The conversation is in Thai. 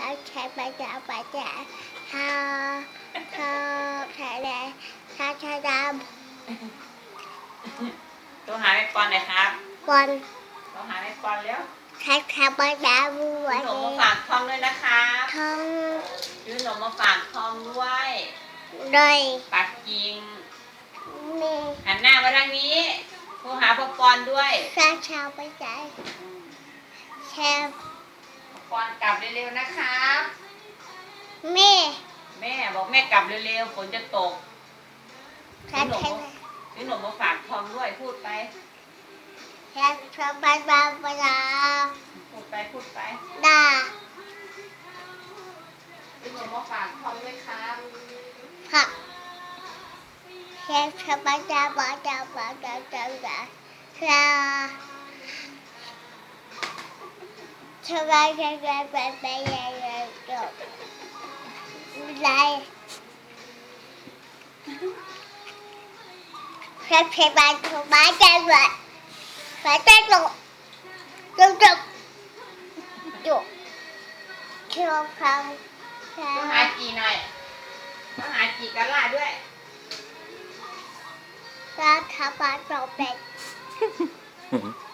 ถ้าใช้ปัญญาปัญญาถ้าถ้าใช้แรงถ้าใช้ดโทรหาแม่ปอนหน่อยครับำบอลโทรหาแม่ปอนแล้วใช้แค่ปัญญาบัวซื้อขนมมาฝากทองด้วยนะครับทองซื้อขนมมาฝากทองด้วยโดยปักกิ่งมีหันหน้ามาทางนี้โทรหาพ่อปอนด้วยถ้าใช้ปัญญาแค่ ปอนกลับเร็วๆนะครับ แม่แม่บอกแม่กลับเร็วๆฝนจะตกถ้าใช้ซื้อขนมมาฝากทองด้วยพูดไปแค่ใช้ปัญญาปัญญาพูดไปพูดไปดาซื้อขนมมาฝากทองด้วยครับผักแค่ใช้ปัญญาปัญญาปัญญาปัญญาแค่ใช้ปัญญาปัญญาปัญญาจบไรแค่ใช้ปัญญาปัญญาปัญญาปัญญาจบจบจบจบเชื่อคำแค่โทรหาจีหน่อยโทรหาจีกันล่าด้วยรัฐบาลเราเป็น Mhm.